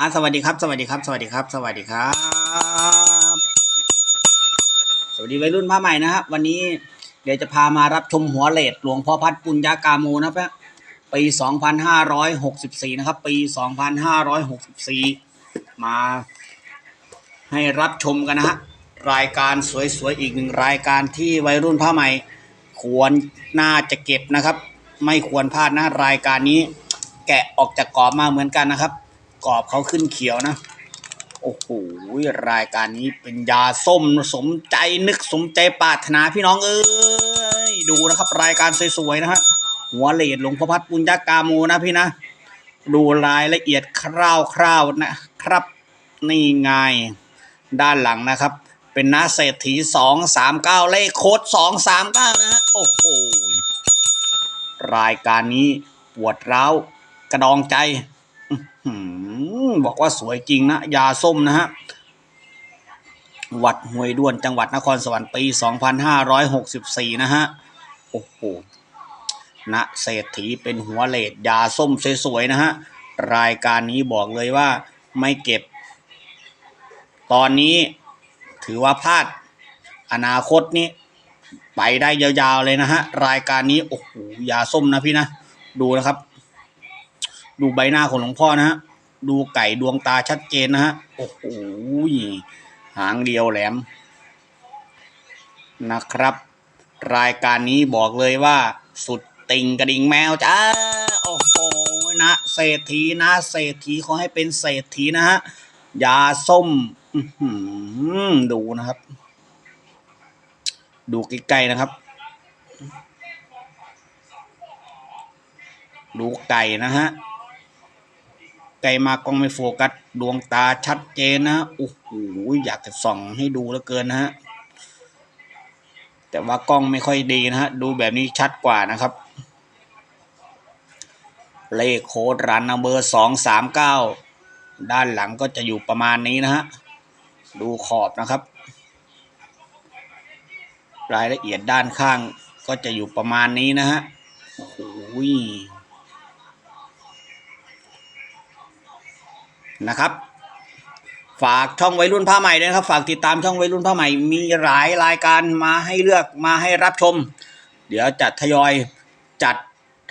อะสวัสดีครับ สวัสดีครับ สวัสดีครับ สวัสดีครับ สวัสดีวัยรุ่นผ้าใหม่นะครับวันนี้เดี๋ยวจะพามารับชมหัวเลดหลวงพ่อพัดปุญญากาโมนะครับปี 2564 นะครับ ปี 2564 มาให้รับชมกันนะฮะรายการสวยๆอีกหนึ่งรายการที่วัยรุ่นผ้าใหม่ ควรน่าจะเก็บนะครับ ไม่ควรพลาดนะรายการนี้ แกะออกจากกรอบมาเหมือนกันนะครับ กรอบเขาขึ้นเขียวนะ โอ้โหรายการนี้เป็นยาส้มสมใจนึกสมใจปรารถนาพี่น้องเอ้ยดูนะครับ รายการสวยๆนะฮะหัวเลดหลวงพ่อพัดปุญญากาโมนะพี่นะ ดูรายละเอียดคร่าวๆนะครับ นี่ไงด้านหลังนะครับ เป็นนาเศรษฐีสองสามเก้าเลขโค้ดสองสามเก้านะฮะโอ้โหรายการนี้ปวดร้าวกระดองใจ บอกว่าสวยจริงนะ ยาส้มนะฮะ วัดห้วยด้วนจังหวัดนครสวรรค์ปี 2564 นะฮะ โอ้โหณเศรษฐีเป็นหัวเลดยาส้มสวยๆนะฮะ รายการนี้บอกเลยว่าไม่เก็บ ตอนนี้ถือว่าพลาด อนาคตนี้ไปได้ยาวๆเลยนะฮะ รายการนี้ โอ้โหยาส้มนะพี่นะ ดูนะครับ ดูใบหน้าของหลวงพ่อนะฮะ ดูไก่ดวงตาชัดเจนนะฮะ โอ้โห หางเดียวแหลม นะครับ รายการนี้บอกเลยว่า สุดติงกระดิ่งแมวจ้า โอ้โห นะเศรษฐีนะเศรษฐีขอให้เป็นเศรษฐีนะฮะ ยาส้มดูนะครับ ดูใกล้ๆนะครับ ดูไก่นะฮะ ไกลมากล้องไม่โฟกัสดวงตาชัดเจนนะโอ้โหอยากจะส่องให้ดูเหลือเกินนะฮะแต่ว่ากล้องไม่ค่อยดีนะฮะดูแบบนี้ชัดกว่านะครับ เลขโค้ดรันนัมเบอร์สองสามเก้าด้านหลังก็จะอยู่ประมาณนี้นะฮะดูขอบนะครับ รายละเอียดด้านข้างก็จะอยู่ประมาณนี้นะฮะโอ้โนะครับ ฝากช่องวัยรุ่นผ้าใหม่ด้วยนะครับ ฝากติดตามช่องวัยรุ่นผ้าใหม่ มีหลายรายการมาให้เลือกมาให้รับชม เดี๋ยวจัดทยอยจัด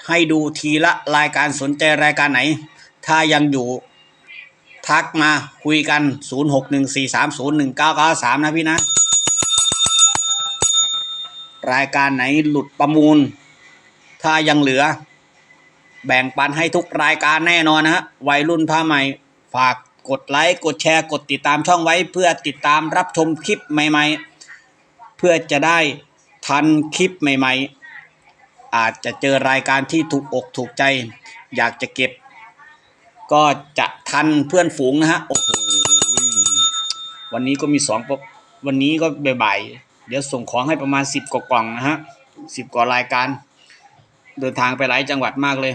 ให้ดูทีละรายการสนใจรายการไหน ถ้ายังอยู่ทักมาคุยกัน 0614301993 นะพี่นะ รายการไหนหลุดประมูล ถ้ายังเหลือ แบ่งปันให้ทุกรายการแน่นอนนะฮะวัยรุ่นผ้าใหม่ ฝากกดไลค์กดแชร์กดติดตามช่องไว้ เพื่อติดตามรับชมคลิปใหม่ ๆ เพื่อจะได้ทันคลิปใหม่ ๆ อาจจะเจอรายการที่ถูกอกถูกใจ อยากจะเก็บ ก็จะทันเพื่อนฝูงนะฮะโอ้โหวันนี้ก็มีสองวันนี้ก็บ่ายๆเดี๋ยวส่งของให้ประมาณสิบกว่ากล่องนะฮะสิบกว่ารายการ เดินทางไปหลายจังหวัดมากเลย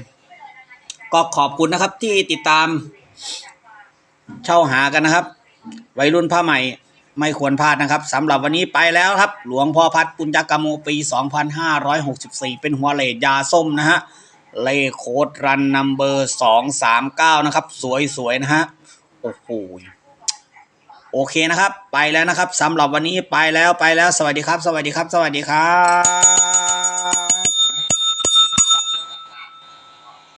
ก็ขอบคุณนะครับที่ติดตาม เช่าหากันนะครับ วัยรุ่นผ้าใหม่ไม่ควรพลาดนะครับสำหรับวันนี้ไปแล้วครับ หลวงพ่อพัดปุญญกรรมโมปี 2564 เป็นหัวเลดยาส้มนะฮะเลขโคดรันนัมเบอร์ 239 นะครับ สวยๆ นะฮะ โอ้โหโอเคนะครับ ไปแล้วนะครับสำหรับวันนี้ไปแล้วไปแล้ว สวัสดีครับ สวัสดีครับ สวัสดีครับ